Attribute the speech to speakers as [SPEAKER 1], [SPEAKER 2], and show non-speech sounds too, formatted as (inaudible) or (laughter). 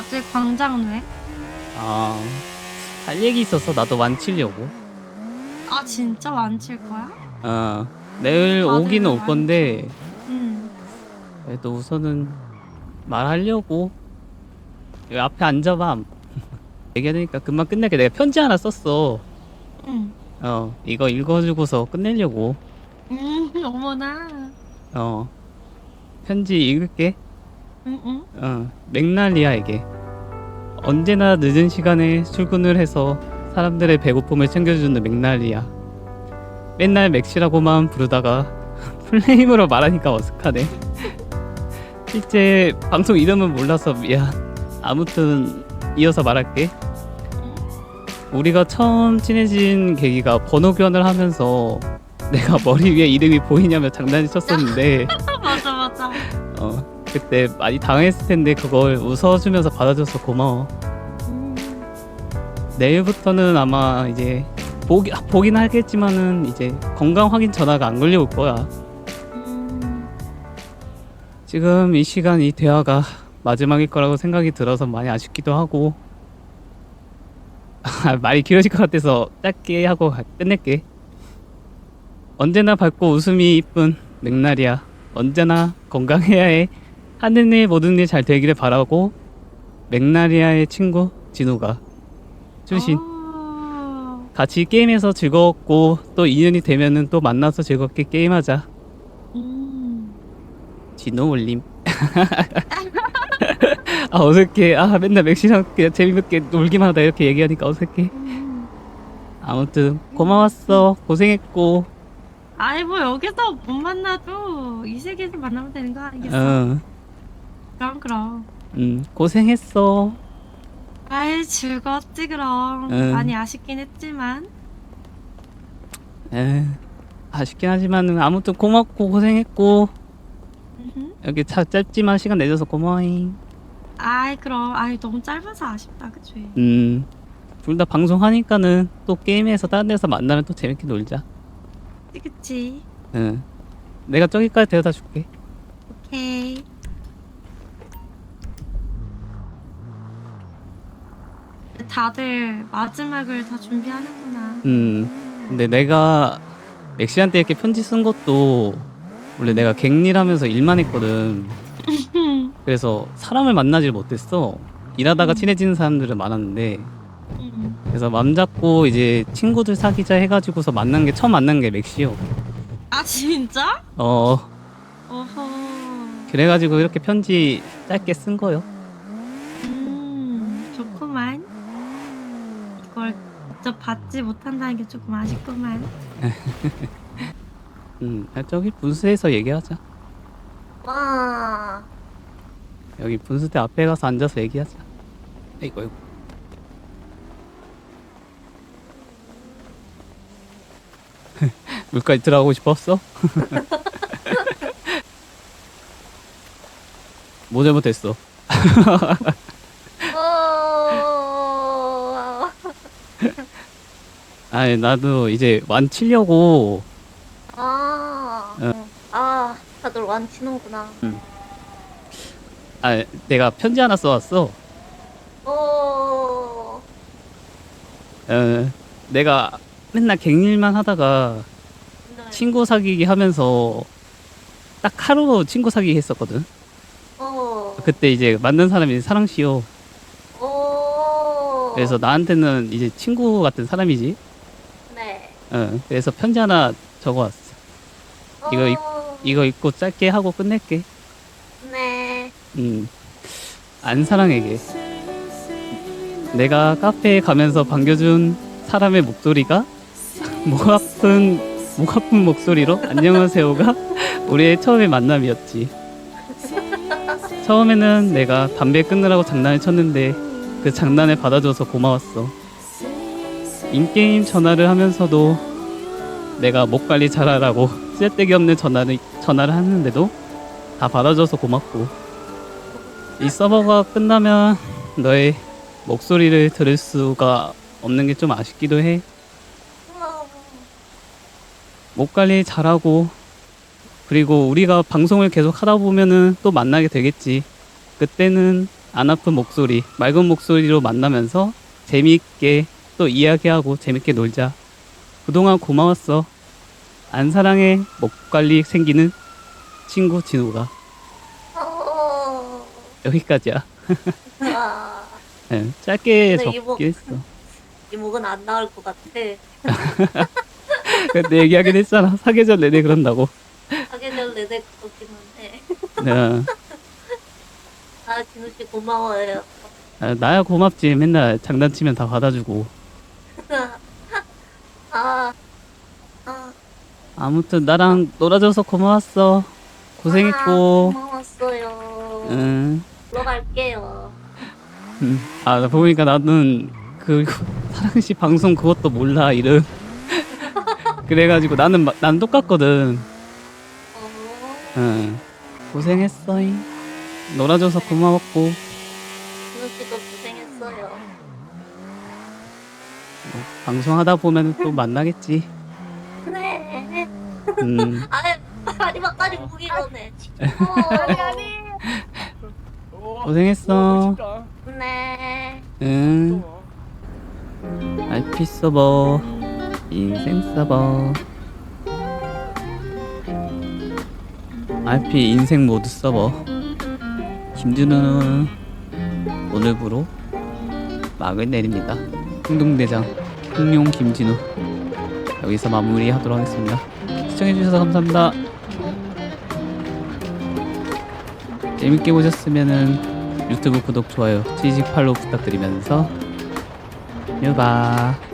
[SPEAKER 1] 아직 광장 왜?
[SPEAKER 2] 아, 할 얘기 있어서 나도 완치려고.
[SPEAKER 1] 아 진짜 완칠 거야?
[SPEAKER 2] 어, 내일
[SPEAKER 1] 다들
[SPEAKER 2] 오기는 올 건데,
[SPEAKER 1] 응.
[SPEAKER 2] 그래도 우선은 말하려고. 여기 앞에 앉아봐. (laughs) 얘기하니까 금방 끝낼게. 내가 편지 하나 썼어.
[SPEAKER 1] 응.
[SPEAKER 2] 어, 이거 읽어주고서 끝내려고.
[SPEAKER 1] 음 어머나.
[SPEAKER 2] 어, 편지 읽을게.
[SPEAKER 1] 응응.
[SPEAKER 2] 어, 맥날리야 이게. 언제나 늦은 시간에 출근을 해서 사람들의 배고픔을 챙겨주는 맥날리야. 맨날 맥시라고만 부르다가 (laughs) 플레임으로 말하니까 어색하네. 실제 방송 이름은 몰라서 미안. 아무튼 이어서 말할게. 우리가 처음 친해진 계기가 번호 교환을 하면서 내가 머리 위에 이름이 보이냐며 장난을 쳤었는데 (laughs) 그때 많이 당했을 텐데 그걸 웃어주면서 받아줘서 고마워.
[SPEAKER 1] 음.
[SPEAKER 2] 내일부터는 아마 이제 보기 보긴 하겠지만은 이제 건강 확인 전화가 안 걸려올 거야.
[SPEAKER 1] 음.
[SPEAKER 2] 지금 이 시간 이 대화가 마지막일 거라고 생각이 들어서 많이 아쉽기도 하고 말이 길어질 것 같아서 짧게 하고 가- 끝낼게. 언제나 밝고 웃음이 이쁜 맥날이야. 언제나 건강해야 해. 하는 일 모든 일 잘 되기를 바라고 맥나리아의 친구 진우가 주신
[SPEAKER 1] 어.
[SPEAKER 2] 같이 게임해서 즐거웠고 또 인연이 되면은 또 만나서 즐겁게 게임하자
[SPEAKER 1] 음.
[SPEAKER 2] 진우 올림 (laughs) 아 어색해 아 맨날 맥시랑 그냥 재미있게 놀기만 하다 이렇게 얘기하니까 어색해
[SPEAKER 1] 음.
[SPEAKER 2] 아무튼 고마웠어 고생했고
[SPEAKER 1] 아이 뭐 여기서 못 만나도 이 세계에서 만나면 되는 거 아니겠어?
[SPEAKER 2] 어,
[SPEAKER 1] 그럼 그럼.
[SPEAKER 2] 음, 고생했어
[SPEAKER 1] 아이 즐거웠지 그럼.
[SPEAKER 2] 응.
[SPEAKER 1] 많이 아쉽긴 했지만.
[SPEAKER 2] 에 아쉽긴 하지만은 아무튼 고맙고 고생했고
[SPEAKER 1] 음흠.
[SPEAKER 2] 여기 차 짧지만 시간 내줘서 고마워잉
[SPEAKER 1] 아이 그럼 아이 너무 짧아서 아쉽다 그치?
[SPEAKER 2] 음, 둘 다 방송하니까는 또 게임에서 다른 데서 만나면 또 재밌게 놀자.
[SPEAKER 1] 그치 그치.
[SPEAKER 2] 응. 내가 저기까지 데려다 줄게.
[SPEAKER 1] 오케이. 다들 마지막을 다 준비하는구나.
[SPEAKER 2] 음, 근데 내가 엑시한테 이렇게 편지 쓴 것도 원래 내가 갱리라면서 일만 했거든. (laughs) 그래서 사람을 만나질 못했어. 일하다가 친해지는 사람들은 많았는데
[SPEAKER 1] 음.
[SPEAKER 2] 그래서 맘 잡고 이제 친구들 사귀자 해가지고서 만난 게 처음 만난 게 맥시요.
[SPEAKER 1] 아 진짜?
[SPEAKER 2] 어
[SPEAKER 1] 어허.
[SPEAKER 2] 그래가지고 이렇게 편지 짧게 쓴 거요.
[SPEAKER 1] 음 좋구만. 이걸 직접 받지 못한다는 게 조금 아쉽구만. (laughs)
[SPEAKER 2] 음, 아, 저기 분수에서 얘기하자.
[SPEAKER 1] 와.
[SPEAKER 2] 여기 분수대 앞에 가서 앉아서 얘기하자. 이거 이거. (laughs) 물까지 들어가고 싶었어? (laughs) 뭐 잘못했어?
[SPEAKER 1] 어.
[SPEAKER 2] 아니 나도 이제 완치려고
[SPEAKER 3] 아,
[SPEAKER 2] 어.
[SPEAKER 3] 아, 다들 완치는구나.
[SPEAKER 2] 아 내가 편지 하나 써왔어.
[SPEAKER 3] 어,
[SPEAKER 2] 어, 내가 맨날 갱일만 하다가
[SPEAKER 3] 네.
[SPEAKER 2] 친구 사귀기 하면서 딱 하루 친구 사귀기 했었거든.
[SPEAKER 3] 어,
[SPEAKER 2] 그때 이제 만난 사람이 사랑씨요.
[SPEAKER 3] 어.
[SPEAKER 2] 그래서 나한테는 이제 친구 같은 사람이지.
[SPEAKER 3] 네.
[SPEAKER 2] 어, 그래서 편지 하나 적어왔어. 이거 읽-
[SPEAKER 3] 어,
[SPEAKER 2] 이거 읽고 짧게 하고 끝낼게.
[SPEAKER 3] 네.
[SPEAKER 2] 음, 안 사랑에게. 내가 카페에 가면서 반겨준 사람의 목소리가 (laughs) 목 아픈 목 아픈 목소리로 안녕하세요가 (laughs) 우리의 처음의 만남이었지. 처음에는 내가 담배 끊으라고 장난을 쳤는데 그 장난을 받아줘서 고마웠어. 인게임 전화를 하면서도 내가 목 관리 잘하라고 쓸데기 없는 전화를 전화를 하는데도 다 받아줘서 고맙고 이 서버가 끝나면 너의 목소리를 들을 수가 없는 게 좀 아쉽기도 해.
[SPEAKER 3] 어,
[SPEAKER 2] 목 관리 잘하고 그리고 우리가 방송을 계속 하다 보면은 또 만나게 되겠지. 그때는 안 아픈 목소리, 맑은 목소리로 만나면서 재미있게 또 이야기하고 재밌게 놀자. 그동안 고마웠어. 안 사랑해 목 관리 생기는 친구 진호가
[SPEAKER 3] 어.
[SPEAKER 2] 여기까지야.
[SPEAKER 3] 아, (laughs)
[SPEAKER 2] 네, 짧게
[SPEAKER 3] 근데
[SPEAKER 2] 적긴 했어.
[SPEAKER 3] 이목은 안 나올 것 같아. (laughs)
[SPEAKER 2] 근데 얘기하긴 했잖아. 사계절 내내 그런다고.
[SPEAKER 3] 사계절 내내 그렇기는 해.
[SPEAKER 2] 네.
[SPEAKER 3] 아, 진우 씨 고마워요.
[SPEAKER 2] 아, 나야 고맙지. 맨날 장난치면 다 받아주고.
[SPEAKER 3] 아, 아,
[SPEAKER 2] 아무튼 나랑 놀아줘서 고마웠어. 고생했고.
[SPEAKER 3] 아, 고마웠어요.
[SPEAKER 2] 응.
[SPEAKER 3] 들어갈게요.
[SPEAKER 2] 음. 아, 나 보니까 나는 그 (laughs) 사랑씨 방송 그것도 몰라 이름. (laughs) 그래가지고 나는 마- 난 똑같거든.
[SPEAKER 3] 어,
[SPEAKER 2] 응. 고생했어. 놀아줘서 고마웠고.
[SPEAKER 3] 진우 씨도 고생했어요.
[SPEAKER 2] 뭐, 방송하다 보면 또 만나겠지. 음. (laughs)
[SPEAKER 3] 아니, 마지막까지 무기 거네.
[SPEAKER 4] 아니 아니. 어,
[SPEAKER 2] 고생했어.
[SPEAKER 4] 진짜.
[SPEAKER 3] 네.
[SPEAKER 2] 응. RP 서버. 인생 서버. RP 인생 모드 서버. 김준우는 오늘부로 막을 내립니다. 행동대장 흥룡 김진우 여기서 마무리하도록 하겠습니다. 시청해주셔서 감사합니다. 재밌게 보셨으면은 유튜브 구독 좋아요 취직 팔로우 부탁드리면서 유바